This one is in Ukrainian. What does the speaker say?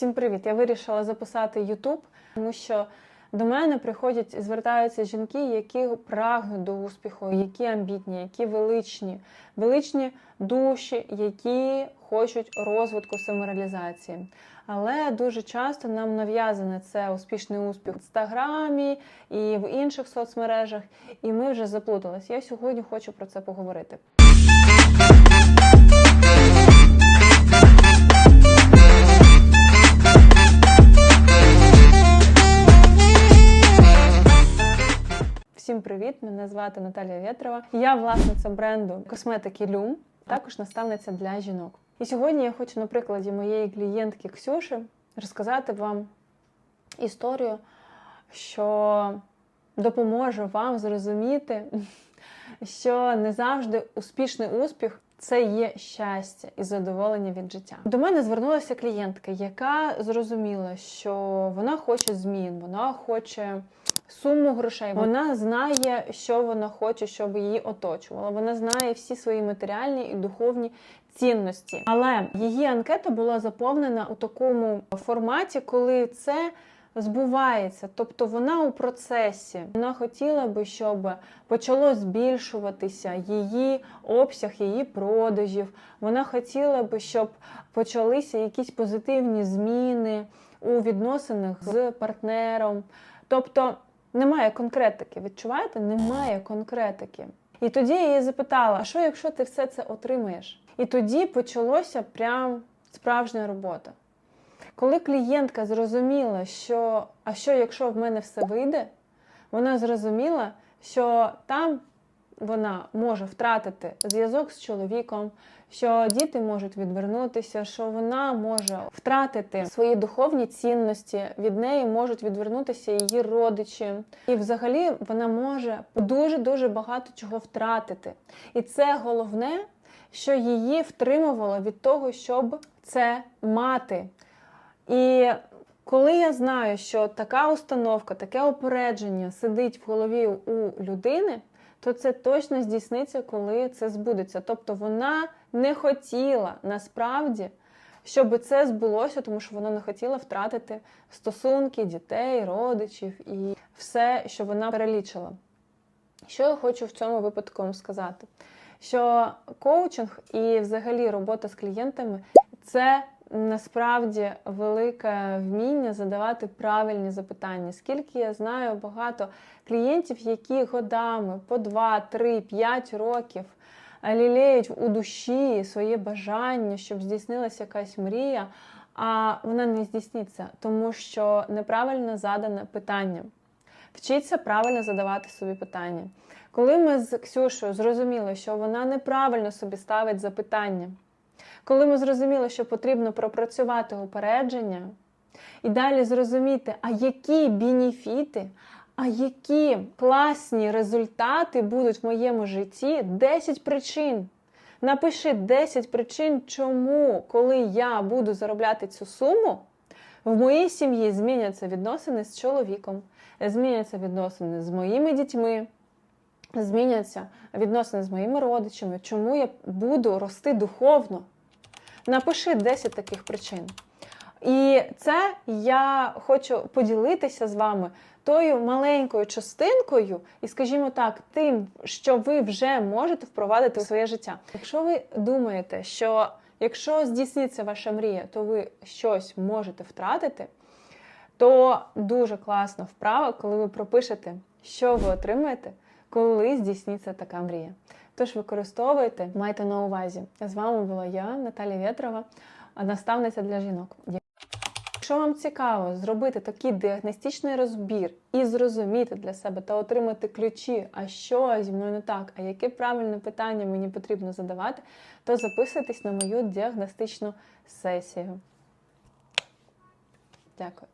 Всім привіт! Я вирішила записати YouTube, тому що до мене приходять і звертаються жінки, які прагнуть до успіху, які амбітні, які величні, величні душі, які хочуть розвитку самореалізації. Але дуже часто нам нав'язане це успішний успіх в інстаграмі і в інших соцмережах, і ми вже заплутались. Я сьогодні хочу про це поговорити. Всім привіт! Мене звати Наталія Вєтрова. Я власниця бренду косметики Люм, також наставниця для жінок. І сьогодні я хочу на прикладі моєї клієнтки Ксюші розказати вам історію, що допоможе вам зрозуміти, що не завжди успішний успіх. Це є щастя і задоволення від життя. До мене звернулася клієнтка, яка зрозуміла, що вона хоче змін, вона хоче суму грошей. Вона знає, що вона хоче, щоб її оточувало. Вона знає всі свої матеріальні і духовні цінності. Але її анкета була заповнена у такому форматі, коли це. Збувається, тобто вона у процесі. Вона хотіла би, щоб почало збільшуватися її обсяг, її продажів. Вона хотіла би, щоб почалися якісь позитивні зміни у відносинах з партнером. Тобто немає конкретики. Відчуваєте? Немає конкретики. І тоді я її запитала: а що, якщо ти все це отримаєш? І тоді почалося прям справжня робота. Коли клієнтка зрозуміла, що а що, якщо в мене все вийде, вона зрозуміла, що там вона може втратити зв'язок з чоловіком, що діти можуть відвернутися, що вона може втратити свої духовні цінності, від неї можуть відвернутися її родичі. І взагалі вона може дуже-дуже багато чого втратити. І це головне, що її втримувало від того, щоб це мати. І коли я знаю, що така установка, таке опередження сидить в голові у людини, то це точно здійсниться, коли це збудеться. Тобто вона не хотіла насправді, щоб це збулося, тому що вона не хотіла втратити стосунки дітей, родичів і все, що вона перелічила. Що я хочу в цьому випадку вам сказати? Що коучинг і взагалі робота з клієнтами це насправді велике вміння задавати правильні запитання. Скільки я знаю багато клієнтів, які годами по 2, 3, 5 років лілеють у душі своє бажання, щоб здійснилася якась мрія, а вона не здійсниться, тому що неправильно задане питання. Вчіться правильно задавати собі питання. Коли ми з Ксюшою зрозуміли, що вона неправильно собі ставить запитання, коли ми зрозуміли, що потрібно пропрацювати упередження, і далі зрозуміти, а які бенефіти, а які класні результати будуть в моєму житті 10 причин. Напиши 10 причин, чому, коли я буду заробляти цю суму, в моїй сім'ї зміняться відносини з чоловіком, зміняться відносини з моїми дітьми, зміняться відносини з моїми родичами, чому я буду рости духовно. Напиши 10 таких причин. І це я хочу поділитися з вами тою маленькою частинкою, і, скажімо так, тим, що ви вже можете впровадити в своє життя. Якщо ви думаєте, що якщо здійсниться ваша мрія, то ви щось можете втратити, то дуже класна вправа, коли ви пропишете, що ви отримаєте, коли здійсниться така мрія. Тож використовуйте, майте на увазі. З вами була я, Наталія Вєтрова, наставниця для жінок. Якщо вам цікаво зробити такий діагностичний розбір і зрозуміти для себе та отримати ключі, а що зі мною не так, а яке правильне питання мені потрібно задавати, то записуйтесь на мою діагностичну сесію. Дякую.